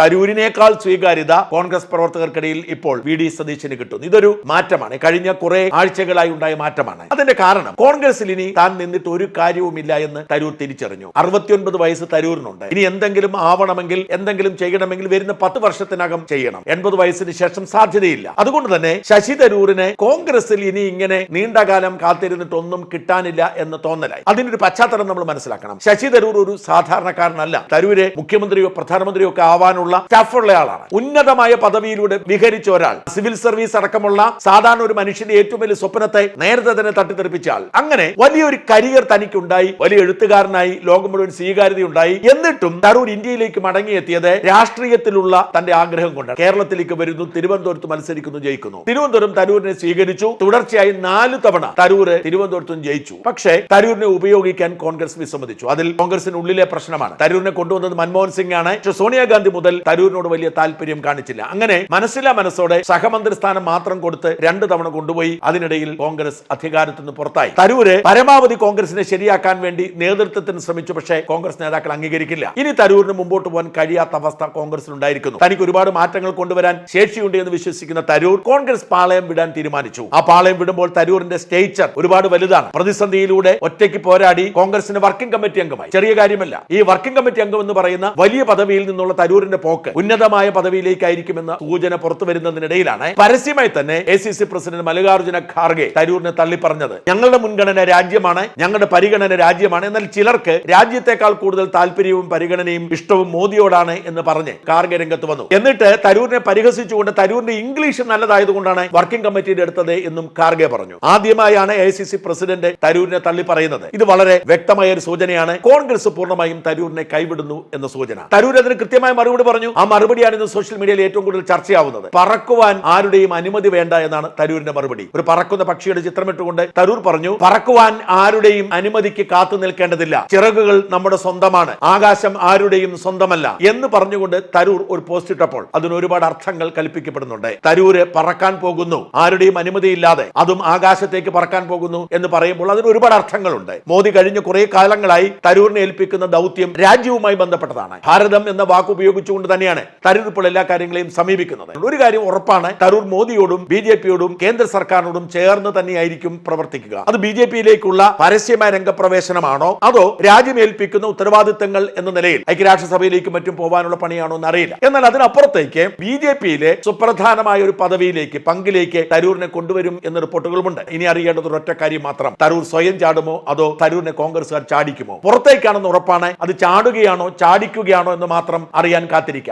തരൂരിനേക്കാൾ സ്വീകാര്യത കോൺഗ്രസ് പ്രവർത്തകർക്കിടയിൽ ഇപ്പോൾ V D സതീശന് കിട്ടുന്നു. ഇതൊരു മാറ്റമാണ്. കഴിഞ്ഞ കുറെ ആഴ്ചകളായി ഉണ്ടായ മാറ്റമാണ്. അതിന്റെ കാരണം കോൺഗ്രസിൽ ഇനി താൻ നിന്നിട്ട് ഒരു കാര്യവുമില്ല എന്ന് തരൂർ തിരിച്ചറിഞ്ഞു. അറുപത്തിയൊൻപത് വയസ്സ് തരൂരിനുണ്ട്. ഇനി എന്തെങ്കിലും ആവണമെങ്കിൽ എന്തെങ്കിലും ചെയ്യണമെങ്കിൽ വരുന്ന പത്ത് വർഷത്തിനകം ചെയ്യണം. എൺപത് വയസ്സിന് ശേഷം സാധ്യതയില്ല. അതുകൊണ്ട് തന്നെ ശശി തരൂരിനെ കോൺഗ്രസിൽ ഇനി ഇങ്ങനെ നീണ്ടകാലം കാത്തിരുന്നിട്ടൊന്നും കിട്ടാനില്ല എന്ന് തോന്നലായി. അതിനൊരു പശ്ചാത്തലം നമ്മൾ മനസ്സിലാക്കണം. ശശി തരൂർ ഒരു സാധാരണക്കാരനല്ല. തരൂര് മുഖ്യമന്ത്രിയോ പ്രധാനമന്ത്രിയോ ഒക്കെ ആവാനുള്ള സ്റ്റാഫുള്ള ആളാണ്. ഉന്നതമായ പദവിയിലൂടെ വിഹരിച്ച ഒരാൾ സിവിൽ സർവീസ് അടക്കമുള്ള സാധാരണ ഒരു മനുഷ്യന്റെ ഏറ്റവും വലിയ സ്വപ്നത്തെ നേരത്തെ തന്നെ തട്ടിത്തെറിപ്പിച്ച ആൾ. അങ്ങനെ വലിയൊരു കരിയർ തനിക്കുണ്ടായി വലിയ എഴുത്തുകാരനായി ലോകം മുഴുവൻ സ്വീകാര്യതയുണ്ടായി. എന്നിട്ടും തരൂർ ഇന്ത്യയിലേക്ക് മടങ്ങിയെത്തിയത് രാഷ്ട്രീയത്തിലുള്ള തന്റെ ആഗ്രഹം കൊണ്ട് കേരളത്തിലേക്ക് വരുന്നു തിരുവനന്തപുരത്ത് മത്സരിക്കുന്നു ജയിക്കുന്നു. തിരുവനന്തപുരം തരൂരിനെ സ്വീകരിച്ചു. തുടർച്ചയായി നാല് തവണ തരൂര് തിരുവനന്തപുരത്തും ജയിച്ചു. പക്ഷേ തരൂരിനെ ഉപയോഗിക്കാൻ കോൺഗ്രസ് വിസമ്മതിച്ചു. അതിൽ കോൺഗ്രസിനുള്ളിലെ പ്രശ്നമാണ്. തരൂരിനെ കൊണ്ടുവന്നത് മൻമോഹൻ സിംഗ് ആണ് സോണിയാഗാന്ധി മുതൽ തരൂരിനോട് വലിയ താല്പര്യം കാണിച്ചില്ല. അങ്ങനെ മനസ്സിലാ മനസ്സോടെ സഹമന്ത്രി സ്ഥാനം മാത്രം കൊടുത്ത് രണ്ട് തവണ കൊണ്ടുപോയി അതിനിടയിൽ കോൺഗ്രസ് അധികാരത്തിൽ നിന്ന് പുറത്തായി. തരൂര് പരമാവധി കോൺഗ്രസിനെ ശരിയാക്കാൻ വേണ്ടി നേതൃത്വത്തിന് ശ്രമിച്ചു പക്ഷേ കോൺഗ്രസ് നേതാക്കൾ അംഗീകരിക്കില്ല. ഇനി തരൂരിന് മുമ്പോട്ട് പോകാൻ കഴിയാത്ത അവസ്ഥ കോൺഗ്രസിൽ ഉണ്ടായിരിക്കുന്നു തനിക്ക് ഒരുപാട് മാറ്റങ്ങൾ കൊണ്ടുവരാൻ ശേഷിയുണ്ട് എന്ന് വിശ്വസിക്കുന്ന തരൂർ കോൺഗ്രസ് പാളയം വിടാൻ തീരുമാനിച്ചു. ആ പാളയം വിടുമ്പോൾ തരൂരിന്റെ സ്റ്റേച്ചർ ഒരുപാട് വലുതാണ്. പ്രതിസന്ധിയിലൂടെ ഒറ്റയ്ക്ക് പോരാടി കോൺഗ്രസിന്റെ വർക്കിംഗ് കമ്മിറ്റി അംഗമായി. ചെറിയ കാര്യമല്ല ഈ വർക്കിംഗ് കമ്മിറ്റി അംഗം എന്ന് പറയുന്ന വലിയ പദവിയിൽ നിന്നുള്ള തരൂരിന്റെ പോക്ക്. ഉന്നതമായ പദവിയിലേക്കായിരിക്കുമെന്ന സൂചന പുറത്തു വരുന്നതിനിടയിലാണ് പരസ്യമായി തന്നെ A C C president Mallikarjuna Kharge തരൂരിനെ തള്ളിപ്പറഞ്ഞത്. ഞങ്ങളുടെ മുൻഗണന രാജ്യമാണ് ഞങ്ങളുടെ പരിഗണന രാജ്യമാണ് എന്നാൽ ചിലർക്ക് രാജ്യത്തെക്കാൾ കൂടുതൽ താല്പര്യവും പരിഗണനയും ഇഷ്ടവും മോദിയോടാണ് എന്ന് പറഞ്ഞ് ഖാർഗെ രംഗത്ത് വന്നു. എന്നിട്ട് തരൂരിനെ പരിഹസിച്ചുകൊണ്ട് തരൂരിന്റെ ഇംഗ്ലീഷ് നല്ലതായതുകൊണ്ടാണ് വർക്കിംഗ് കമ്മിറ്റിയുടെ എടുത്തത് എന്നും ഖാർഗെ പറഞ്ഞു. ആദ്യമായാണ് എ സി സി പ്രസിഡന്റ് തരൂരിനെ തള്ളി പറയുന്നത് ഇത് വളരെ വ്യക്തമായ ഒരു സൂചനയാണ്. കോൺഗ്രസ് പൂർണമായും തരൂരിനെ കൈവിടുന്നു എന്ന സൂചന. തരൂർ അതിന് കൃത്യമായ മറുപടി പറഞ്ഞു ആ മറുപടിയാണ് ഇന്ന് സോഷ്യൽ മീഡിയയിൽ ഏറ്റവും കൂടുതൽ ചർച്ചയാവുന്നത്. പറക്കുവാൻ ആരുടെയും അനുമതി വേണ്ട എന്നാണ് തരൂരിന്റെ മറുപടി. ഒരു പറക്കുന്ന പക്ഷിയുടെ ചിത്രമിട്ടുകൊണ്ട് തരൂർ പറഞ്ഞു പറക്കുവാൻ ആരുടെയും അനുമതിക്ക് കാത്തു നിൽക്കേണ്ടതില്ല. ചിറകുകൾ നമ്മുടെ സ്വന്തമാണ്. ആകാശം ആരുടെയും സ്വന്തമല്ല. എന്ന് പറഞ്ഞുകൊണ്ട് തരൂർ ഒരു പോസ്റ്റ് ഇട്ടപ്പോൾ അതിന് ഒരുപാട് അർത്ഥങ്ങൾ കൽപ്പിക്കപ്പെടുന്നുണ്ട്. തരൂര് പറക്കാൻ പോകുന്നു ആരുടെയും അനുമതി ഇല്ലാതെ അതും ആകാശത്തേക്ക് പറക്കാൻ പോകുന്നു എന്ന് പറയുമ്പോൾ അതിന് ഒരുപാട് അർത്ഥങ്ങളുണ്ട്. മോദി കഴിഞ്ഞ കുറെ കാലങ്ങളായി തരൂരിനെ ഏൽപ്പിക്കുന്ന ദൗത്യം രാജ്യവുമായി ബന്ധപ്പെട്ടതാണ്. ഭാരതം എന്ന വാക്ക് ഉപയോഗിച്ചുകൊണ്ട് തന്നെയാണ് തരൂർ ഇപ്പോൾ എല്ലാ കാര്യങ്ങളെയും സമീപിക്കുന്നത്. ഒരു കാര്യം ഉറപ്പാണ് തരൂർ മോദിയോടും ബി ജെ പിയോടും കേന്ദ്ര സർക്കാരിനോടും ചേർന്ന് തന്നെയായിരിക്കും പ്രവർത്തിക്കുക. അത് ബി ജെ പിയിലേക്കുള്ള പരസ്യമായ രംഗപ്രവേശനമാണോ അതോ രാജ്യമേൽപ്പിക്കുന്ന ഉത്തരവാദിത്തങ്ങൾ എന്ന നിലയിൽ ഐക്യരാഷ്ട്രസഭയിലേക്കും മറ്റും പോകാനുള്ള പണിയാണോ എന്ന് അറിയില്ല എന്നാൽ അതിനപ്പുറത്തേക്ക് ബി ജെ പിയിലെ സുപ്രധാനമായ ഒരു പദവിയിലേക്ക് പങ്കിലേക്ക് തരൂരിനെ കൊണ്ടുവരും എന്ന റിപ്പോർട്ടുകളുമുണ്ട്. ഇനി അറിയേണ്ടത് ഒരൊറ്റ കാര്യം മാത്രം. തരൂർ സ്വയം ചാടുമോ അതോ തരൂരിനെ കോൺഗ്രസ്സുകാർ ചാടിക്കുമോ? പുറത്തേക്കാണെന്ന് ഉറപ്പാണ് അത് ചാടുകയാണോ ചാടിക്കുകയാണോ എന്ന് മാത്രം അറിയാൻ Patrick.